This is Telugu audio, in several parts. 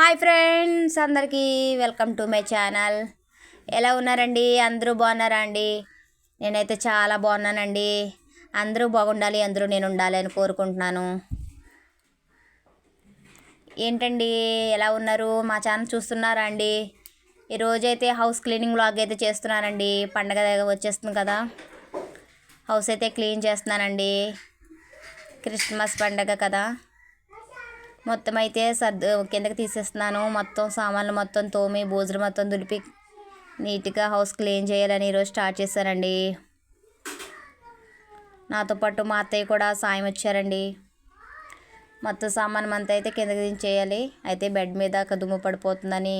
హాయ్ ఫ్రెండ్స్ అందరికీ వెల్కమ్ టు మై ఛానల్. ఎలా ఉన్నారండి? అందరూ బాగున్నారా అండి? నేనైతే చాలా బాగున్నానండి. అందరూ బాగుండాలి అందరూ నేను ఉండాలి అని కోరుకుంటున్నాను. ఏంటండి? ఎలా ఉన్నారు? మా ఛానల్ చూస్తున్నారా అండి? ఈరోజైతే హౌస్ క్లీనింగ్ బ్లాగ్ అయితే చేస్తున్నానండి. పండగ వచ్చేస్తుంది కదా. హౌస్ అయితే క్లీన్ చేస్తున్నానండి. క్రిస్మస్ పండగ కదా. మొత్తం అయితే సర్దు కిందకి తీసేస్తున్నాను. మొత్తం సామాన్లు మొత్తం తోమి భోజనం మొత్తం దులిపి నీట్గా హౌస్ క్లీన్ చేయాలని ఈరోజు స్టార్ట్ చేశారండి. నాతో పాటు మా అత్తయ్య కూడా సాయం వచ్చారండి. మొత్తం సామాన్ అంతా అయితే కిందకి దించేయాలి. అయితే బెడ్ మీద దుమ్ము పడిపోతుందని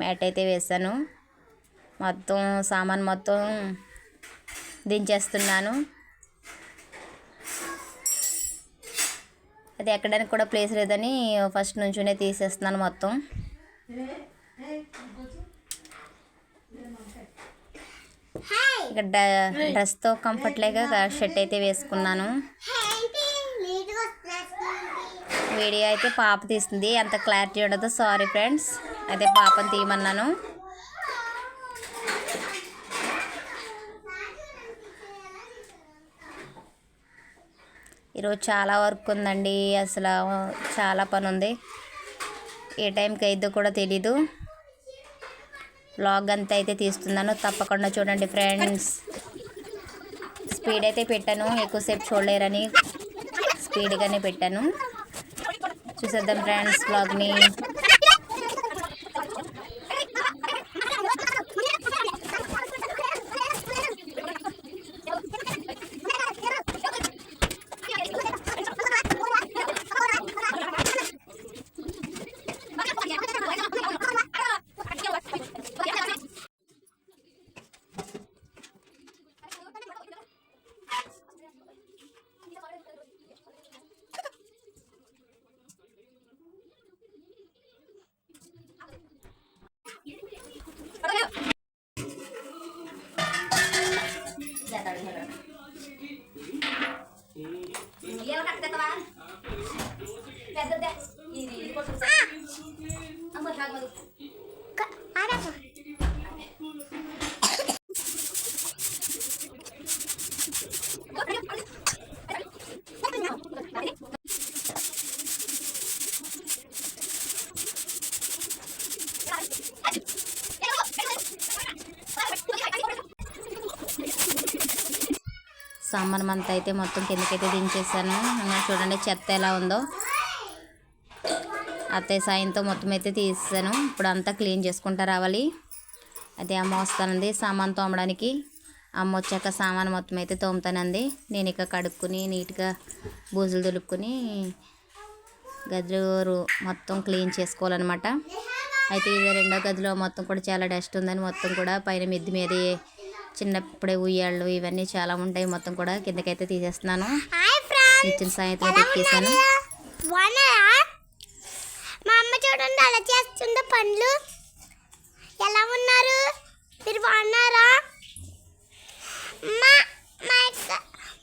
మ్యాట్ అయితే వేశాను. మొత్తం సామాన్ మొత్తం దించేస్తున్నాను. అది ఎక్కడానికి కూడా ప్లేస్ లేదని ఫస్ట్ నుంచునే తీసేస్తున్నాను మొత్తం. ఇక డ్రెస్తో కంఫర్ట్ లేక షర్ట్ అయితే వేసుకున్నాను. వీడియో అయితే పాప తీస్తుంది. అంత క్లారిటీ ఉండదు. సారీ ఫ్రెండ్స్ అయితే పాపని తీయమన్నాను. ఈరోజు చాలా వర్క్ ఉందండి. అసలు చాలా పని ఉంది. ఏ టైంకి అయిద్దో కూడా తెలీదు. బ్లాగ్ అంతా అయితే తీస్తున్నాను. తప్పకుండా చూడండి ఫ్రెండ్స్. స్పీడ్ అయితే పెట్టాను. ఎక్కువసేపు చూడలేరని స్పీడ్గానే పెట్టాను. చూసేద్దాం ఫ్రెండ్స్ బ్లాగ్ని 在那边 సామాన్ అంతా అయితే మొత్తం కిందకైతే దించేసాను చూడండి చెత్త ఎలా ఉందో. అత్తయ్య సాయంతో మొత్తం అయితే తీసాను ఇప్పుడు అంతా క్లీన్ చేసుకుంటా రావాలి. అదే అమ్మ వస్తానంది సామాన్ తోమడానికి. అమ్మ వచ్చాక సామాన్ మొత్తం అయితే తోముతానంది. నేను ఇక కడుక్కుని నీట్గా బూజులు దులుపుకుని గదిలో మొత్తం క్లీన్ చేసుకోవాలన్నమాట. అయితే ఇది రెండో గదిలో మొత్తం కూడా చాలా డస్ట్ ఉందని మొత్తం కూడా పైన మిద్ది మీద చిన్నప్పుడే ఉయ్యాళ్ళు ఇవన్నీ చాలా ఉంటాయి. మొత్తం కూడా కిందకైతే తీసేస్తున్నాను. ఇచ్చిన సాయంత్రం ఎక్కేసాను మా అమ్మ చూడండి అలా చేస్తుందో పనులు ఎలా ఉన్నారు? మీరు బాగున్నారా? మా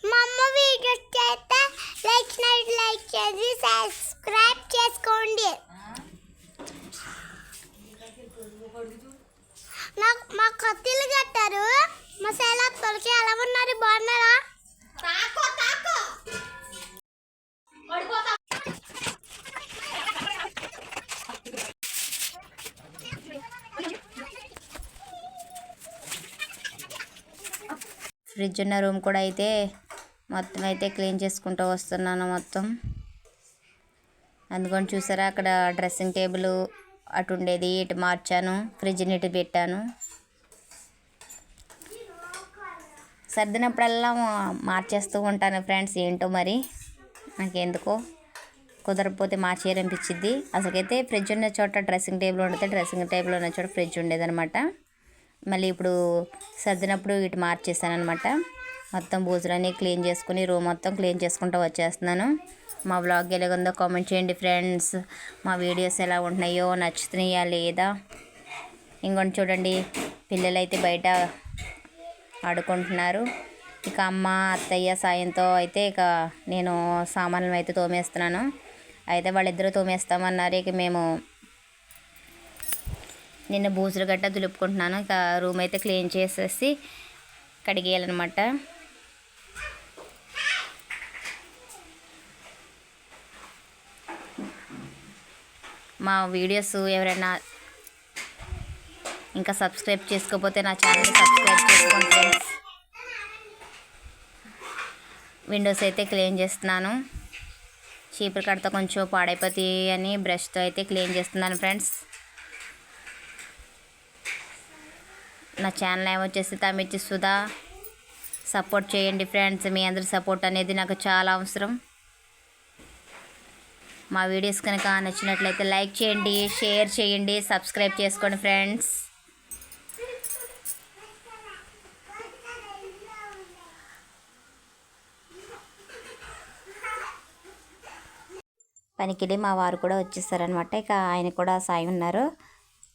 మా అమ్మ వీడియోస్ చేస్తే లైక్ నైట్ లైక్ చేసి సబ్స్క్రైబ్ చేసుకోండి. నాకు మా కొత్తిల్లు కట్టారు. మా సేల తొలకి ఎలా ఉన్నారు? బాగున్నారా? తాకో తాకో. ఫ్రిడ్జ్ ఉన్న రూమ్ కూడా అయితే మొత్తం అయితే క్లీన్ చేసుకుంటూ వస్తున్నాను మొత్తం. అందుకని చూసారా అక్కడ డ్రెస్సింగ్ టేబుల్ అటు ఉండేది ఇటు మార్చాను ఫ్రిడ్జ్ని ఇటు పెట్టాను. సర్దినప్పుడల్లా మార్చేస్తూ ఉంటాను ఫ్రెండ్స్ ఏంటో మరి? నాకెందుకో? కుదరకపోతే మార్చేయాలనిపించింది అసలుకైతే ఫ్రిడ్జ్ ఉన్న చోట డ్రెస్సింగ్ టేబుల్ ఉండదు డ్రెస్సింగ్ టేబుల్ ఉన్న చోట ఫ్రిడ్జ్ ఉండేదనమాట మళ్ళీ ఇప్పుడు సర్దినప్పుడు ఇటు మార్చేసాను అనమాట మొత్తం బూజులన్నీ క్లీన్ చేసుకుని రూమ్ మొత్తం క్లీన్ చేసుకుంటూ వచ్చేస్తున్నాను. మా బ్లాగ్ ఎలాగుందో కామెంట్ చేయండి ఫ్రెండ్స్. మా వీడియోస్ ఎలా ఉంటున్నాయో నచ్చుతున్నాయా లేదా? ఇంకొని చూడండి. పిల్లలు అయితే బయట ఆడుకుంటున్నారు. ఇక అమ్మ అత్తయ్య సాయంతో అయితే ఇక నేను సామాన్లు అయితే తోమేస్తున్నాను. అయితే వాళ్ళిద్దరూ తోమేస్తామన్నారు. ఇక మేము నిన్న బూజులు గట్ట దులుపుకుంటున్నాను. ఇక రూమ్ అయితే క్లీన్ చేసేసి కడిగేయాలన్నమాట. మా వీడియోస్ ఎవరైనా ఇంకా సబ్స్క్రైబ్ చేసుకోకపోతే నా ఛానల్ సబ్స్క్రైబ్ చేసుకోండి ఫ్రెండ్స్. విండోస్ అయితే క్లీన్ చేస్తున్నాను. చీపురు కడత కొంచెం పాడైపోతాయి అని బ్రష్తో అయితే క్లీన్ చేస్తున్నాను ఫ్రెండ్స్. నా ఛానల్ ఏమొచ్చేసి తమిచ్చి సుధా. సపోర్ట్ చేయండి ఫ్రెండ్స్. మీ అందరి సపోర్ట్ అనేది నాకు చాలా అవసరం. మా వీడియోస్ కనుక నచ్చినట్లయితే లైక్ చేయండి షేర్ చేయండి సబ్స్క్రైబ్ చేసుకోండి ఫ్రెండ్స్. పనికిడి మా వారు కూడా వచ్చేసారనమాట ఇక ఆయన కూడా సాయి ఉన్నారు.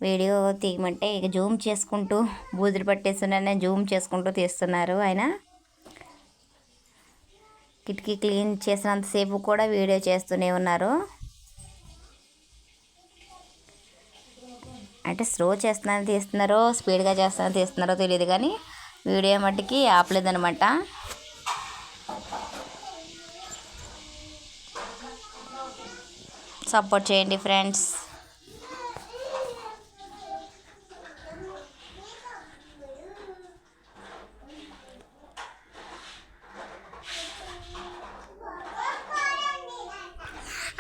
వీడియో తీయమంటే ఇక జూమ్ చేసుకుంటూ బూజులు పట్టేస్తున్నానే జూమ్ చేసుకుంటూ తీస్తున్నారు ఆయన. కిటికీ క్లీన్ చేసినంతసేపు కూడా వీడియో చేస్తూనే ఉన్నారు. అంటే స్లో చేస్తున్నారని తీస్తున్నారో స్పీడ్గా చేస్తున్నారని తీస్తున్నారో తెలియదు కానీ వీడియో మట్టికి ఆపలేదనమాట సపోర్ట్ చేయండి ఫ్రెండ్స్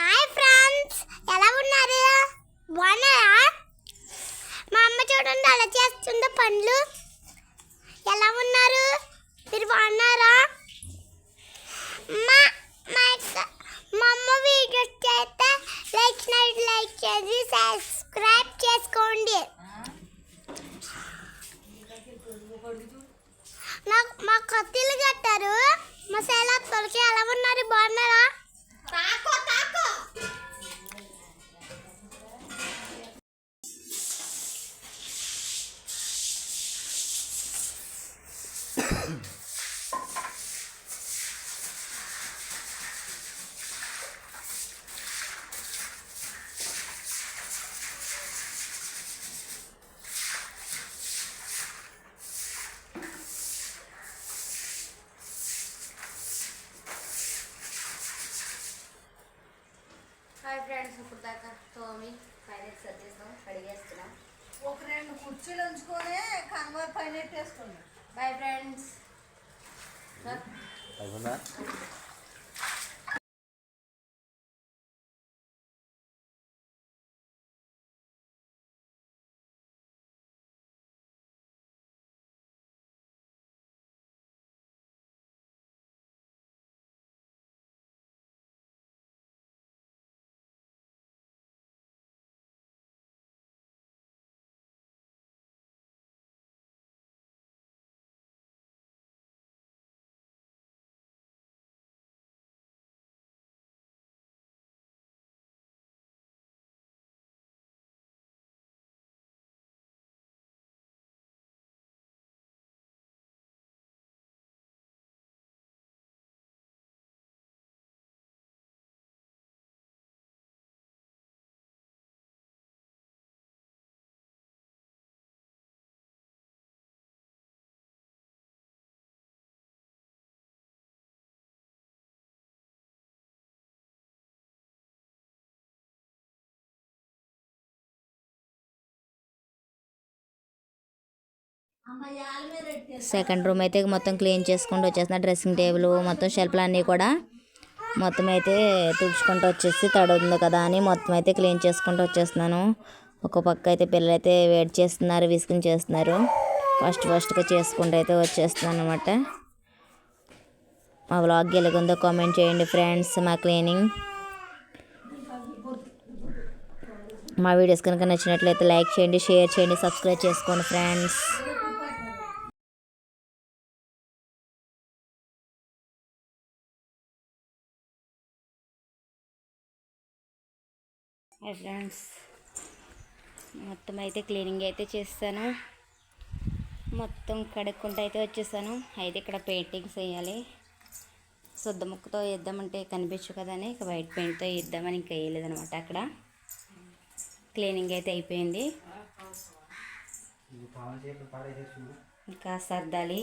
హాయ్ ఫ్రెండ్స్ ఎలా ఉన్నారు బాగున్నారా మా అమ్మ చూడండి అలా పండ్లు. ఎలా ఉన్నారు? మీరు బాగున్నారా? మా మా మా అమ్మ వీడియోస్ చేస్తే లైక్ నైట్ లైక్ చేసి సబ్స్క్రైబ్ చేసుకోండి. నాకు మా కొత్తలు కట్టారు. మా శైలత్తలకి ఎలా ఉన్నారు? బాగున్నారు? హాయ్ ఫ్రెండ్స్ ఇప్పుడు దాకా తోమి పైన సర్దేస్తాం కడిగేస్తున్నాం ఒక రెండు కుర్చీలు ఉంచుకొని కన్వర్ పైన పెట్టేసుకోండి బాయ్ ఫ్రెండ్స్ సెకండ్ రూమ్ అయితే మొత్తం క్లీన్ చేసుకుంటూ వచ్చేసిన డ్రెస్సింగ్ టేబుల్ మొత్తం షెల్ఫ్లు అన్నీ కూడా మొత్తం అయితే తుడుచుకుంటూ వచ్చేసి తడుంది కదా అని మొత్తం అయితే క్లీన్ చేసుకుంటూ వచ్చేస్తున్నాను. ఒక పక్క అయితే పిల్లలు అయితే వెయిట్ చేస్తున్నారు విసుకుని చేస్తున్నారు. ఫస్ట్ ఫస్ట్గా చేసుకుంటూ అయితే వచ్చేస్తున్నాను అనమాట మా వ్లాగ్ ఎలాగుందో కామెంట్ చేయండి ఫ్రెండ్స్ మా క్లీనింగ్. మా వీడియోస్ కనుక నచ్చినట్లయితే లైక్ చేయండి షేర్ చేయండి సబ్స్క్రైబ్ చేసుకోండి ఫ్రెండ్స్. హాయ్ ఫ్రెండ్స్ మొత్తం అయితే క్లీనింగ్ అయితే చేస్తాను. మొత్తం కడుక్కుంటూ అయితే వచ్చేసాను. అయితే ఇక్కడ పెయింటింగ్స్ వేయాలి. శుద్ధ ముక్కతో వేద్దామంటే కనిపించు కదని ఇక వైట్ పెయింట్తో వేద్దామని ఇంకా వేయలేదనమాట అక్కడ. క్లీనింగ్ అయితే అయిపోయింది. ఇంకా సర్దాలి.